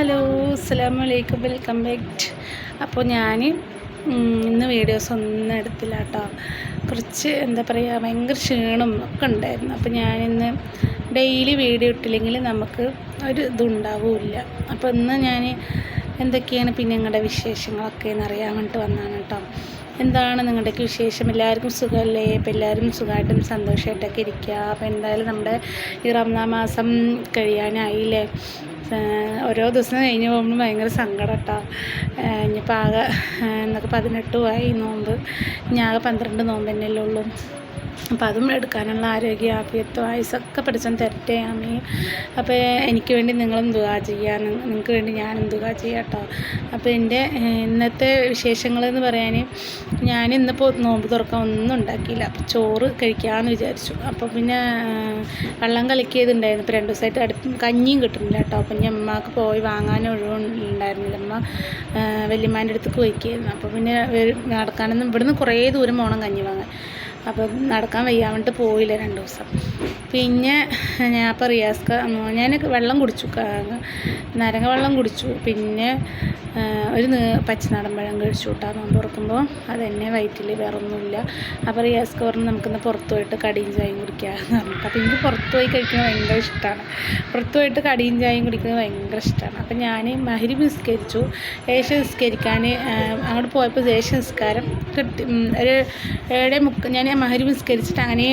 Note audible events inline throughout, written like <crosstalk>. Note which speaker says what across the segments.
Speaker 1: Hello അസ്സാം വലൈക്കും welcome back അപ്പോൾ ഞാൻ ഇന്ന് വീഡിയോസ് ഒന്നും എടുത്തില്ല കേട്ടോ കുറച്ച് എന്താ പറയുക ഭയങ്കര ക്ഷീണം ഒക്കെ ഉണ്ടായിരുന്നു. അപ്പോൾ ഞാനിന്ന് ഡെയിലി വീഡിയോ ഇട്ടില്ലെങ്കിൽ നമുക്ക് ഒരു ഇതുണ്ടാവില്ല. അപ്പോൾ ഇന്ന് ഞാൻ എന്തൊക്കെയാണ് പിന്നെ നിങ്ങളുടെ വിശേഷങ്ങളൊക്കെ എന്നറിയാൻ വേണ്ടിയിട്ട് വന്നാണ് കേട്ടോ. എന്താണ് നിങ്ങളുടെയൊക്കെ വിശേഷം? എല്ലാവർക്കും സുഖമല്ലേ? ഇപ്പം എല്ലാവരും സുഖമായിട്ടും സന്തോഷമായിട്ടൊക്കെ ഇരിക്കുക. അപ്പോൾ എന്തായാലും നമ്മുടെ ഈ റംസാൻ മാസം കഴിയാനായില്ലേ? ഓരോ ദിവസം കഴിഞ്ഞ് പോകുമ്പോൾ ഭയങ്കര സങ്കടം കേട്ടോ ഇനിയിപ്പോൾ ആകെ എന്നൊക്കെ പതിനെട്ടുമായി നോമ്പ്. ഇനി ആകെ പന്ത്രണ്ട് നോമ്പ് തന്നെയല്ലേ ഉള്ളൂ. അപ്പം അതും എടുക്കാനുള്ള ആരോഗ്യ ആഫിയത്വം ആയുസൊക്കെ പഠിച്ചാൽ തരട്ടെ അപ്പോൾ എനിക്ക് വേണ്ടി നിങ്ങളും ദുവാ ചെയ്യുക. നിങ്ങൾക്ക് വേണ്ടി ഞാൻ ദുവാ ചെയ്യാം കേട്ടോ. അപ്പോൾ എന്റെ ഇന്നത്തെ വിശേഷങ്ങളെന്ന് പറയാൻ ഞാൻ ഇന്നിപ്പോൾ നോമ്പ് തുറക്കാൻ ഒന്നും ഉണ്ടാക്കിയില്ല. അപ്പോൾ ചോറ് കഴിക്കാമെന്ന് വിചാരിച്ചു. അപ്പോൾ പിന്നെ വെള്ളം കളിക്കിയതുണ്ടായിരുന്നു ഇപ്പോൾ രണ്ട് ദിവസമായിട്ട് അടുപ്പ് കഞ്ഞിയും കിട്ടുന്നില്ല കേട്ടോ. അപ്പം ഞാൻ അമ്മയ്ക്ക് പോയി വാങ്ങാൻ ഒഴിവുണ്ടായിരുന്നില്ല. അമ്മ വല്യമ്മാന്റെ അടുത്തേക്ക് പോയിക്കായിരുന്നു. അപ്പോൾ പിന്നെ നടക്കാനൊന്നും ഇവിടുന്ന് കുറേ ദൂരം പോകണം കഞ്ഞി വാങ്ങാൻ. അപ്പം നടക്കാൻ വയ്യാണ്ട് പോയില്ല രണ്ട് ദിവസം പിന്നെ ഞാൻ അപ്പോൾ റിയാസ്ക ഞാൻ വെള്ളം കുടിച്ചു നരങ്ങ വെള്ളം കുടിച്ചു. പിന്നെ ഒരു പച്ചനാടൻ പഴം കഴിച്ചു കൂട്ടാൻ നോമ്പ് തുറക്കുമ്പോൾ അത് തന്നെ വയറ്റിൽ വേറെ ഒന്നുമില്ല അപ്പോൾ റിയാസ്ക്ക് പറഞ്ഞ് നമുക്കിന്ന് പുറത്ത് പോയിട്ട് കടിയും ചായയും കുടിക്കാമെന്ന് പറഞ്ഞിട്ട് അപ്പോൾ എനിക്ക് പുറത്ത് പോയി കഴിക്കുന്നത് ഭയങ്കര ഇഷ്ടമാണ് പുറത്ത് പോയിട്ട് കടിയും ചായയും കുടിക്കുന്നത് ഭയങ്കര ഇഷ്ടമാണ് അപ്പോൾ ഞാൻ മഹരി നിസ്കരിച്ചു. ഏഷ്യ നിസ്കരിക്കാൻ അങ്ങോട്ട് പോയപ്പോൾ ഏഷ്യ നിസ്കാരം കിട്ടി. ഒരു ഏഴ് മുക്ക ഞാൻ മഹരി നിസ്കരിച്ചിട്ട് അങ്ങനെ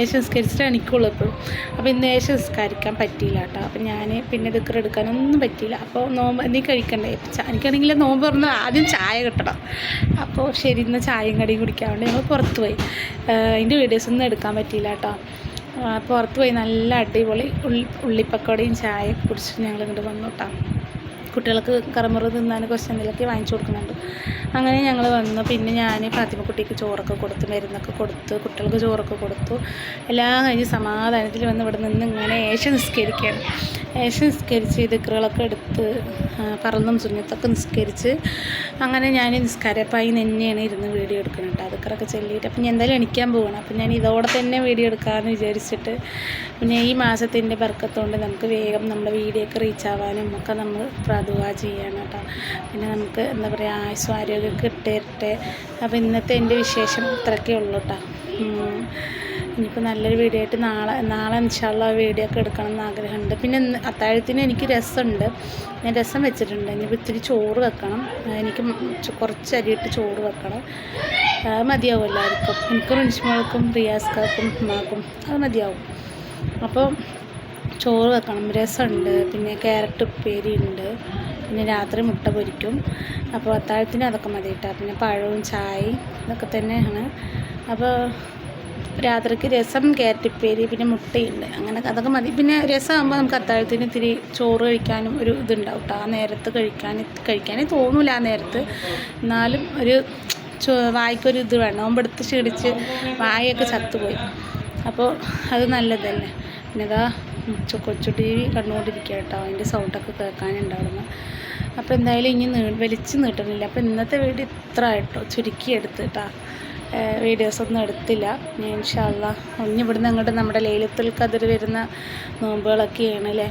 Speaker 1: ഏഷ്യ നിസ്കരിച്ചിട്ട് എനിക്കുള്ളൂ എപ്പോഴും അപ്പോൾ ഇന്ന് ഏഷ്യ നിസ്കരിക്കാൻ പറ്റിയില്ല കേട്ടോ. അപ്പോൾ ഞാൻ പിന്നെ ദിക്കർ എടുക്കാനൊന്നും പറ്റിയില്ല. അപ്പോൾ നോമ്പ് നീ കഴിക്കണ്ടേ? എനിക്കാണെങ്കിൽ നോമ്പ് പറഞ്ഞാൽ ആദ്യം ചായ കിട്ടണം. അപ്പോൾ ശരി ഇന്ന് ചായയും കടിയും കുടിക്കാൻ വേണ്ടി ഞങ്ങൾ പുറത്ത് പോയി. അതിന്റെ വീഡിയോസൊന്നും എടുക്കാൻ പറ്റിയില്ല കേട്ടോ. പുറത്ത് പോയി നല്ല അടിപൊളി ഉള്ളി ഉള്ളിപ്പക്കോടയും ചായ കുടിച്ചിട്ട് ഞങ്ങൾ ഇങ്ങോട്ട് വന്നു കേട്ടോ കുട്ടികൾക്ക് കറമുറ തിന്നാൻ കുറച്ച് എന്തെങ്കിലുമൊക്കെ വാങ്ങിച്ചു കൊടുക്കുന്നുണ്ട്. അങ്ങനെ ഞങ്ങൾ വന്നു. പിന്നെ ഞാൻ ഫാത്തിമക്കുട്ടിക്ക് ചോറൊക്കെ കൊടുത്തു മരുന്നൊക്കെ കൊടുത്തു കുട്ടികൾക്ക് ചോറൊക്കെ കൊടുത്തു. എല്ലാം കഴിഞ്ഞ് സമാധാനത്തിൽ വന്ന് ഇവിടെ നിന്ന് ഇങ്ങനെ ഏശ നിസ്കരിക്കുകയാണ് ഏശ നിസ്കരിച്ച് ദിക്കറുകളൊക്കെ എടുത്ത് പറന്നും സുന്നത്തൊക്കെ നിസ്കരിച്ച് അങ്ങനെ ഞാൻ നിസ്കാരപ്പായി തന്നെയാണ് ഇരുന്ന് വീഡിയോ എടുക്കുന്നത് കേട്ടോ. ദിക്കറൊക്കെ ചൊല്ലിയിട്ട് അപ്പം ഞാൻ എന്തായാലും എണിക്കാൻ പോകണം അപ്പം ഞാൻ ഇതോടെ തന്നെ വീഡിയോ എടുക്കാമെന്ന് വിചാരിച്ചിട്ട് പിന്നെ ഈ മാസത്തിന്റെ ബർക്കത്തുകൊണ്ട് നമുക്ക് വേഗം നമ്മുടെ വീഡിയോ ഒക്കെ റീച്ച് ആവാനും ഒക്കെ നമ്മൾ പ്രാതുവാ ചെയ്യണം കേട്ടോ. പിന്നെ നമുക്ക് എന്താ പറയുക ആയുസ്സും ആരോഗ്യമൊക്കെ കിട്ടേരട്ടെ. അപ്പോൾ ഇന്നത്തെ എന്റെ വിശേഷം ഇത്രയൊക്കെ ഉള്ളൂ കേട്ടോ. ഇനിയിപ്പോൾ നല്ലൊരു വീഡിയോ ആയിട്ട് നാളെ നാളെ ഇൻഷാള്ള വീഡിയോ ഒക്കെ എടുക്കണം എന്ന് ആഗ്രഹമുണ്ട്. പിന്നെ അത്താഴത്തിന് എനിക്ക് രസമുണ്ട്. ഞാൻ രസം വെച്ചിട്ടുണ്ട്. ഇനിയിപ്പോൾ ഇത്തിരി ചോറ് വെക്കണം. എനിക്ക് കുറച്ച് അരിയിട്ട് ചോറ് വെക്കണം. അത് മതിയാവും എല്ലാവർക്കും എനിക്കും റിൻഷിമോൾക്കും റിയാസ്കാർക്കും ഉമ്മാക്കും അത് മതിയാവും. അപ്പോൾ ചോറ് വെക്കണം. രസമുണ്ട്. പിന്നെ ക്യാരറ്റ് ഉപ്പേരി ഉണ്ട്. പിന്നെ രാത്രി മുട്ട പൊരിക്കും. അപ്പോൾ അത്താഴത്തിന് അതൊക്കെ മതി കേട്ടോ പിന്നെ പഴവും ചായയും ഇതൊക്കെ തന്നെയാണ്. അപ്പോൾ രാത്രിക്ക് രസം കയറ്റിപ്പേരി പിന്നെ മുട്ടയുണ്ട്. അങ്ങനെ അതൊക്കെ മതി. പിന്നെ രസമാകുമ്പോൾ നമുക്ക് അത്താഴത്തിന് ഇത്തിരി ചോറ് കഴിക്കാനും ഒരു ഇതുണ്ടാവും കേട്ടോ ആ നേരത്ത് കഴിക്കാൻ കഴിക്കാനേ തോന്നില്ല ആ നേരത്ത്. എന്നാലും ഒരു വായിക്കൊരു ഇത് വേണം. നോമ്പെടുത്ത് ക്ഷീണിച്ച് വായൊക്കെ ചത്തുപോയി. അപ്പോൾ അത് നല്ലതല്ലേ. പിന്നെ ഇതാ കൊച്ചു ടി വി കണ്ടുകൊണ്ടിരിക്കുക കേട്ടോ അതിന്റെ സൗണ്ടൊക്കെ കേൾക്കാനുണ്ടായിരുന്നു അപ്പോൾ എന്തായാലും ഇനി നീ വലിച്ച് നീട്ടുന്നില്ല അപ്പോൾ ഇന്നത്തെ വീട് ഇത്ര ആയിട്ടോ. ചുരുക്കി എടുത്ത് കേട്ടോ വീഡിയോസൊന്നും എടുത്തില്ല. ഞാൻ ഇൻഷാല്ല ഒന്ന് ഇവിടുന്ന് അങ്ങോട്ട് നമ്മുടെ ലേലത്തിൽ കതിർ വരുന്ന നോമ്പുകളൊക്കെയാണ് അല്ലേ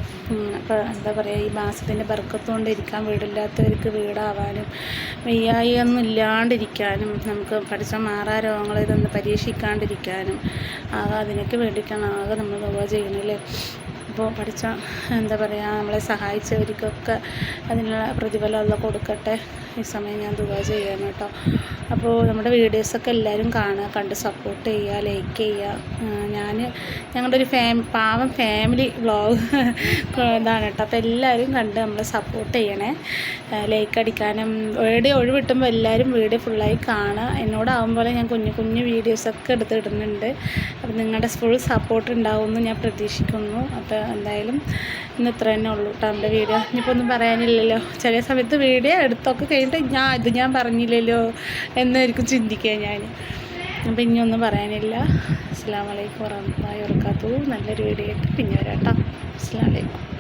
Speaker 1: അപ്പോൾ എന്താ പറയുക ഈ മാസത്തിന്റെ ബർക്കത്തുകൊണ്ട് ഇരിക്കാൻ വീടില്ലാത്തവർക്ക് വീടാവാനും വയ്യായി ഒന്നും ഇല്ലാണ്ടിരിക്കാനും നമുക്ക് പഠിച്ച മാറാ രോഗങ്ങൾ ഇതൊന്ന് പരീക്ഷിക്കാണ്ടിരിക്കാനും ആകെ അതിനൊക്കെ വേണ്ടിയിട്ടാണ് ആകെ നമ്മൾ ദുവ ചെയ്യണല്ലേ അപ്പോൾ പഠിച്ച എന്താ പറയുക നമ്മളെ സഹായിച്ചവർക്കൊക്കെ അതിനുള്ള പ്രതിഫലമുള്ള കൊടുക്കട്ടെ. ഈ സമയം ഞാൻ ദുബാ ചെയ്യാൻ കേട്ടോ. അപ്പോൾ നമ്മുടെ വീഡിയോസൊക്കെ എല്ലാവരും കാണുക കണ്ട് സപ്പോർട്ട് ചെയ്യുക ലൈക്ക് ചെയ്യുക. ഞാൻ ഞങ്ങളുടെ ഒരു ഫാം പാവം ഫാമിലി വ്ളോഗ് <laughs> ഇതാണ് കേട്ടോ. അപ്പോൾ എല്ലാവരും കണ്ട് നമ്മളെ സപ്പോർട്ട് ചെയ്യണേ. ലൈക്ക് അടിക്കാനും വീഡിയോ ഒഴിവിട്ടുമ്പോൾ എല്ലാവരും വീഡിയോ ഫുള്ളായി കാണുക. എന്നോടാവുമ്പോൾ ഞാൻ കുഞ്ഞു കുഞ്ഞു വീഡിയോസൊക്കെ എടുത്തിടുന്നുണ്ട്. അപ്പോൾ നിങ്ങളുടെ ഫുൾ സപ്പോർട്ട് ഉണ്ടാവുമെന്ന് ഞാൻ പ്രതീക്ഷിക്കുന്നു. അപ്പോൾ എന്തായാലും ഇന്ന് ഇത്ര തന്നെ ഉള്ളൂ കേട്ടോ നമ്മുടെ വീഡിയോ. ഇനിയിപ്പോൾ ഒന്നും പറയാനില്ലല്ലോ. ചില സമയത്ത് വീഡിയോ എടുത്തൊക്കെ കഴിഞ്ഞിട്ട് ഞാൻ ഇത് ഞാൻ പറഞ്ഞില്ലല്ലോ എന്നായിരിക്കും ചിന്തിക്കുക ഞാൻ. അപ്പം ഇനിയൊന്നും പറയാനില്ല. അസ്സാം വലൈക്കും വറഹമുല്ലാ വർക്കാത്തു നല്ലൊരു വീഡിയോ ആയിട്ട് പിന്നെ വരാം കേട്ടോ അസ്സാം വലൈക്കും